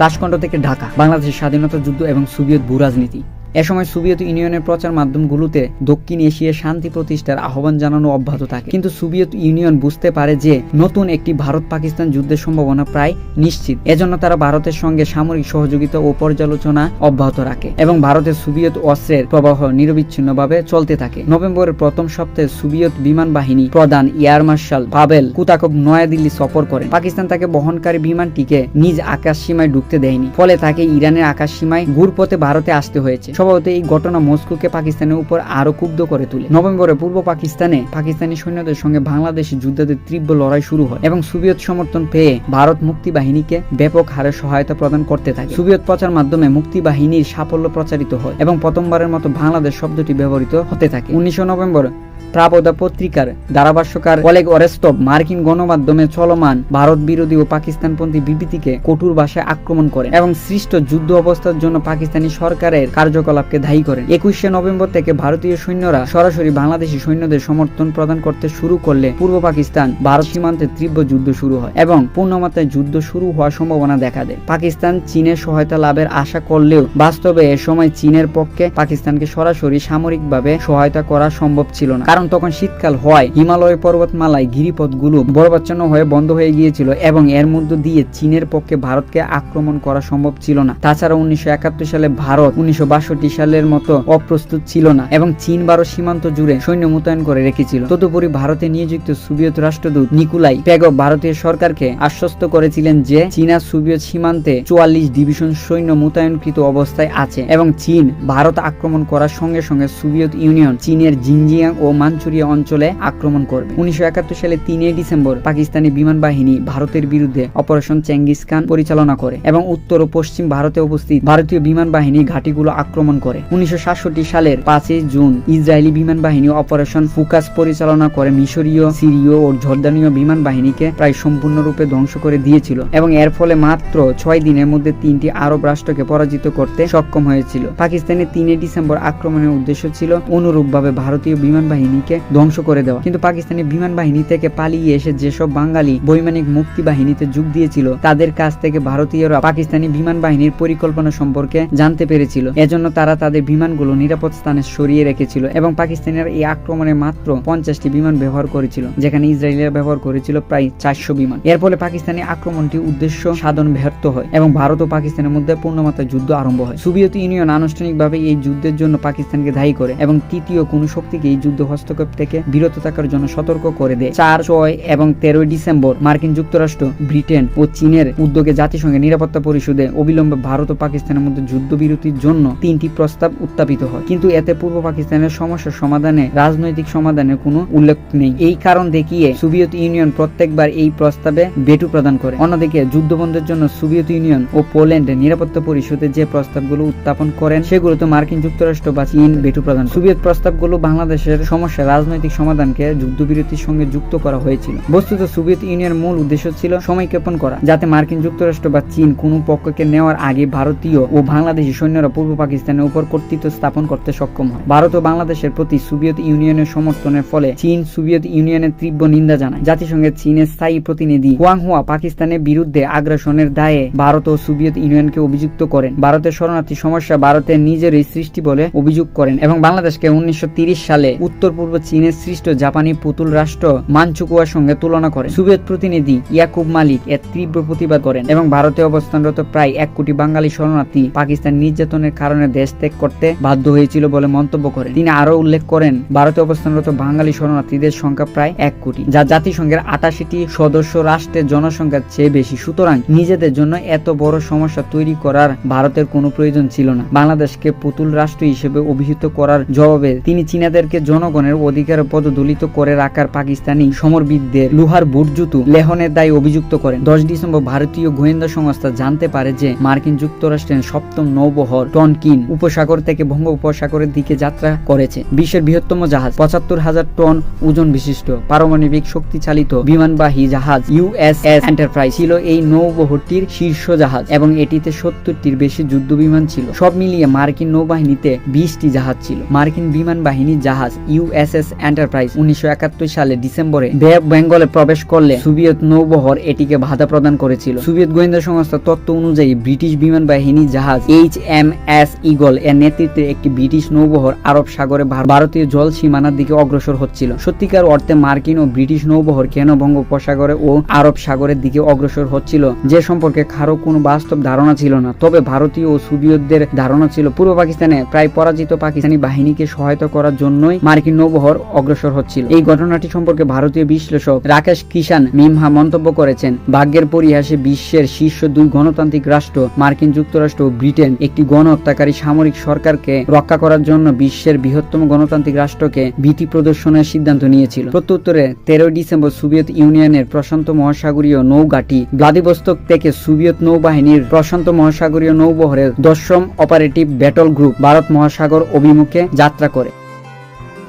তাসকণ্ড থেকে ঢাকা বাংলাদেশের স্বাধীনতা যুদ্ধ এবং সোভিয়েত ভূরাজনীতি। এ সময় সোভিয়েত ইউনিয়নের প্রচার মাধ্যমগুলোতে দক্ষিণ এশিয়ায় শান্তি প্রতিষ্ঠার আহ্বান জানানো অব্যাহত থাকে। কিন্তু সোভিয়েত ইউনিয়ন বুঝতে পারে যে নতুন একটি ভারত পাকিস্তান যুদ্ধের সম্ভাবনা প্রায় নিশ্চিত। এজন্য তারা ভারতের সঙ্গে সামরিক সহযোগিতা ও পর্যালোচনা অব্যাহত রাখে এবং ভারতের সোভিয়েত অস্ত্রের প্রবাহ নিরবিচ্ছিন্নভাবে চলতে থাকে। নভেম্বরের প্রথম সপ্তাহে সোভিয়েত বিমান বাহিনী প্রধান air marshal Pavel Kutakhov New Delhi সফর করেন। পাকিস্তান তাকে বহনকারী বিমানটিকে নিজ আকাশ সীমায় ঢুকতে দেয়নি, ফলে তাকে ইরানের আকাশ সীমায় ঘুরপথে ভারতে আসতে হয়েছে। স্বভাবত এই ঘটনা মস্কোকে পাকিস্তানের উপর আরও ক্ষুব্ধ করে তুলে। নভেম্বরে পূর্ব পাকিস্তানে পাকিস্তানি সৈন্যদের সঙ্গে বাংলাদেশি যুদ্ধদের তীব্র লড়াই শুরু হয় এবং সোভিয়েত সমর্থন পেয়ে ভারত মুক্তি বাহিনীকে ব্যাপক হারে সহায়তা প্রদান করতে থাকে। সোভিয়েত প্রচার মাধ্যমে মুক্তি বাহিনীর সাফল্য প্রচারিত হয় এবং প্রথমবারের মতো বাংলাদেশ শব্দটি ব্যবহৃত হতে থাকে। উনিশশো নভেম্বর প্রাবদা পত্রিকার ধারাভাষ্যকার অলেগ অরেস্তব মার্কিন গণমাধ্যমে চলমান ভারত বিরোধী ও পাকিস্তানপন্থী বিবৃতিকে কঠোর ভাষায় আক্রমণ করেন এবং সৃষ্ট যুদ্ধ অবস্থার জন্য পাকিস্তানি সরকারের কার্যকলাপকে দায়ী করেন। একুশে নভেম্বর থেকে ভারতীয় সৈন্যরা সরাসরি বাংলাদেশি সৈন্যদের সমর্থন প্রদান করতে শুরু করলে পূর্ব পাকিস্তান ভারত সীমান্তে তীব্র যুদ্ধ শুরু হয় এবং পূর্ণমাত্রায় যুদ্ধ শুরু হওয়ার সম্ভাবনা দেখা দেয়। পাকিস্তান চীনের সহায়তা লাভের আশা করলেও বাস্তবে এ সময় চীনের পক্ষে পাকিস্তানকে সরাসরি সামরিকভাবে সহায়তা করা সম্ভব ছিল না। কারণ তখন শীতকাল হওয়ায় হিমালয় পর্বতমালায় গিরিপথগুলো বরবাচ্ছন্ন হয়ে বন্ধ হয়ে গিয়েছিল এবং এর মধ্য দিয়ে চীনের পক্ষে ভারতকে আক্রমণ করা সম্ভব ছিল না। তাছাড়া উনিশশো একাত্তর সালে ভারত উনিশশো সালের মতো অপ্রস্তুত ছিল না এবং চীন ভারত সীমান্ত জুড়ে সৈন্য মোতায়েন করে রেখেছিল। তদুপরি ভারতে নিয়োজিত সোভিয়েত রাষ্ট্রদূত নিকুলাই পেগভ ভারতীয় সরকারকে আশ্বস্ত করেছিলেন যে চীনা সোভিয়েত সীমান্তে চুয়াল্লিশ ডিভিশন সৈন্য মোতায়েনকৃত অবস্থায় আছে এবং চীন ভারত আক্রমণ করার সঙ্গে সঙ্গে সোভিয়েত ইউনিয়ন চীনের জিনজিয়াং ও মাঞ্চুরিয়া অঞ্চলে আক্রমণ করবে। উনিশশো একাত্তর সালে তিনই ডিসেম্বর পাকিস্তানি বিমান বাহিনী ভারতের বিরুদ্ধে অপারেশন চেঙ্গিস খান পরিচালনা করে এবং উত্তর ও পশ্চিম ভারতে উপস্থিত ভারতীয় বিমান বাহিনী ঘাঁটিগুলো আক্রমণ করে। উনিশশো সালের পাঁচই জুন ইসরায়েলি বিমান বাহিনী অপারেশন ফুকাস পরিচালনা করে মিশরীয়, সিরীয় ও জর্দানীয় বিমান বাহিনীকে প্রায় সম্পূর্ণরূপে ধ্বংস করে দিয়েছিল এবং এর ফলে মাত্র ছয় দিনের মধ্যে তিনটি আরব রাষ্ট্রকে পরাজিত করতে সক্ষম হয়েছিল। পাকিস্তানের তিনই ডিসেম্বর আক্রমণের উদ্দেশ্য ছিল অনুরূপভাবে ভারতীয় বিমান বাহিনীকে ধ্বংস করে দেওয়া। কিন্তু পাকিস্তানি বিমান বাহিনী থেকে পালিয়ে এসে যেসব বাঙালি বৈমানিক মুক্তি বাহিনীতে যোগ দিয়েছিল, তাদের কাছ থেকে ভারতীয়রা পাকিস্তানি বিমান বাহিনীর পরিকল্পনা সম্পর্কে জানতে পেরেছিল। এজন্য তারা তাদের বিমানগুলো নিরাপদ স্থানে সরিয়ে রেখেছিল এবং পাকিস্তানিরা এই আক্রমণে মাত্র পঞ্চাশটি বিমান ব্যবহার করেছিল, যেখানে ইসরায়েলিরা ব্যবহার করেছিল প্রায় চারশো বিমান। এর ফলে পাকিস্তানি আক্রমণটি উদ্দেশ্য সাধন ব্যর্থ হয় এবং ভারত ও পাকিস্তানের মধ্যে পূর্ণমাত্রা যুদ্ধ আরম্ভ হয়। সোভিয়েত ইউনিয়ন আনুষ্ঠানিকভাবে এই যুদ্ধের জন্য পাকিস্তানকে দায়ী করে এবং তৃতীয় কোন শক্তিকে এই যুদ্ধ হস্তক্ষেপ থেকে বিরত থাকার জন্য সতর্ক করে দেয়। চার, ছয় এবং তেরোই ডিসেম্বর মার্কিন যুক্তরাষ্ট্র, ব্রিটেন ও চীনের উদ্যোগে জাতিসংঘের নিরাপত্তা পরিষদে অবিলম্বে ভারত ও পাকিস্তানের মধ্যে যুদ্ধবিরতির জন্য তিনটি প্রস্তাব উত্থাপিত হয়। কিন্তু এতে পূর্ব পাকিস্তানের সমস্যার সমাধানে, রাজনৈতিক সমাধানের কোনো উল্লেখ নেই। এই কারণ দেখিয়ে সোভিয়েত ইউনিয়ন প্রত্যেকবার এই প্রস্তাবে বেটু প্রদান করে। অন্যদিকে, যুদ্ধবন্ধের জন্য সোভিয়েত ইউনিয়ন ও পোল্যান্ড নিরাপত্তা পরিষদে যে প্রস্তাবগুলো উত্থাপন করেন, সেগুলোতে মার্কিন যুক্তরাষ্ট্র বা চীন বেটু প্রদান সোভিয়েত প্রস্তাবগুলো বাংলাদেশের সমস্যা রাজনৈতিক সমাধানকে যুদ্ধবিরতির সঙ্গে যুক্ত করা হয়েছিল। বস্তুত সোভিয়েত ইউনিয়নের মূল উদ্দেশ্য ছিল সময়ক্ষেপণ করা, যাতে মার্কিন যুক্তরাষ্ট্র বা চীন কোনো পক্ষকে নেওয়ার আগে ভারতীয় ও বাংলাদেশি সৈন্যরা পূর্ব পাকিস্তানের উপর কর্তৃত্ব স্থাপন করতে সক্ষম হয়। ভারত ও বাংলাদেশের প্রতি সোভিয়েত ইউনিয়নের সমর্থনের ফলে চীন সোভিয়েত ইউনিয়নের তীব্র নিন্দা জানায়। জাতিসংঘের চীনের স্থায়ী প্রতিনিধি হুয়াংহুয়া পাকিস্তানের বিরুদ্ধে আগ্রাসনের দায়ে ভারত ও সোভিয়েত ইউনিয়নকে অভিযুক্ত করেন। ভারতের শরণার্থী সমস্যা ভারতের নিজেরই সৃষ্টি বলে অভিযোগ করেন এবং বাংলাদেশকে উনিশশো সালে উত্তর পূর্ব চীনের সৃষ্ট জাপানি পুতুল রাষ্ট্র মানচুকুয়ার সঙ্গে তুলনা করে। সোভিয়েত প্রতিনিধি ইয়াকুব মালিক এর তীব্র প্রতিবাদ করেন এবং ভারতে অবস্থানরত প্রায় এক কোটি বাঙালি শরণার্থী পাকিস্তান নির্যাতনের কারণে দেশ ত্যাগ করতে বাধ্য হয়েছিল বলে মন্তব্য করেন। তিনি আরও উল্লেখ করেন, ভারতে অবস্থানরত বাঙালি শরণার্থীদের সংখ্যা প্রায় এক কোটি, যা জাতিসংঘের আটাশিটি সদস্য রাষ্ট্রের জনসংখ্যার চেয়ে বেশি। সুতরাং নিজেদের জন্য এত বড় সমস্যা তৈরি করার ভারতের কোনো প্রয়োজন ছিল না। বাংলাদেশকে পুতুল রাষ্ট্র হিসেবে অভিহিত করার জবাবে তিনি চীনাদেরকে জনগণের অধিকার পদদলিত করে রাখার পাকিস্তানি সমরবিদদের লোহার বুটজুতু লেহনের দায় অভিযুক্ত করেন। দশ ডিসেম্বর ভারতীয় গোয়েন্দা সংস্থা জানতে পারে যে মার্কিন যুক্তরাষ্ট্রের সপ্তম নৌবহর টনকিন উপসাগর থেকে বঙ্গোপসাগরের দিকে যাত্রা করেছে। বিশ্বের বৃহত্তম জাহাজ, পঁচাত্তর হাজার টন ওজন বিশিষ্ট, পারমাণবিক শক্তিচালিত বিমানবাহী জাহাজ ইউএসএস এন্টারপ্রাইজ ছিল এই নৌবহরটির শীর্ষ জাহাজ এবং এটিতে সত্তরটির বেশি যুদ্ধ বিমান ছিল। সব মিলিয়ে মার্কিন নৌবাহিনীতে বিশটি জাহাজ ছিল। মার্কিন বিমান বাহিনীর জাহাজ ইউএস ইউএসএস এন্টারপ্রাইজ উনিশশো সালে ডিসেম্বরে বেঙ্গলে প্রবেশ করলে সোভিয়েত নৌবহর এটিকে বাধা প্রদান করেছিল। সোভিয়েত গোয়েন্দা সংস্থার তথ্য অনুযায়ী ব্রিটিশ বিমান বাহিনী জাহাজ এইচ এম এস ইগল এর নেতৃত্বে একটি ব্রিটিশ নৌবহর আরব সাগরে ভারতীয় জল সীমানার দিকে অগ্রসর হচ্ছিল। সত্যিকার অর্থে মার্কিন ও ব্রিটিশ নৌবহর কেন বঙ্গোপসাগরে ও আরব সাগরের দিকে অগ্রসর হচ্ছিল, যে সম্পর্কে কারও কোনো বাস্তব ধারণা ছিল না। তবে ভারতীয় ও সোভিয়েতদের ধারণা ছিল, পূর্ব পাকিস্তানে প্রায় পরাজিত পাকিস্তানি বাহিনীকে সহায়তা করার জন্যই মার্কিন নৌবহর অগ্রসর হচ্ছিল। এই ঘটনাটি সম্পর্কে ভারতীয় বিশ্লেষক রাকেশ কিষান মিমহা মন্তব্য করেছেন। ভাগ্যের পরিহাসে বিশ্বের শীর্ষ দুই গণতান্ত্রিক রাষ্ট্র, মার্কিন যুক্তরাষ্ট্র ও ব্রিটেন, একটি গণহত্যাকারী সামরিক সরকারকে রক্ষা করার জন্য বিশ্বের বৃহত্তম গণতান্ত্রিক রাষ্ট্রকে ভীতি প্রদর্শনের সিদ্ধান্ত নিয়েছিল। প্রত্যুত্তরে তেরোই ডিসেম্বর সোভিয়েত ইউনিয়নের প্রশান্ত মহাসাগরীয় নৌঘাটি ভ্লাদিবস্তক থেকে সোভিয়েত নৌবাহিনীর প্রশান্ত মহাসাগরীয় নৌবহরের দশম অপারেটিভ ব্যাটল গ্রুপ ভারত মহাসাগর অভিমুখে যাত্রা করে।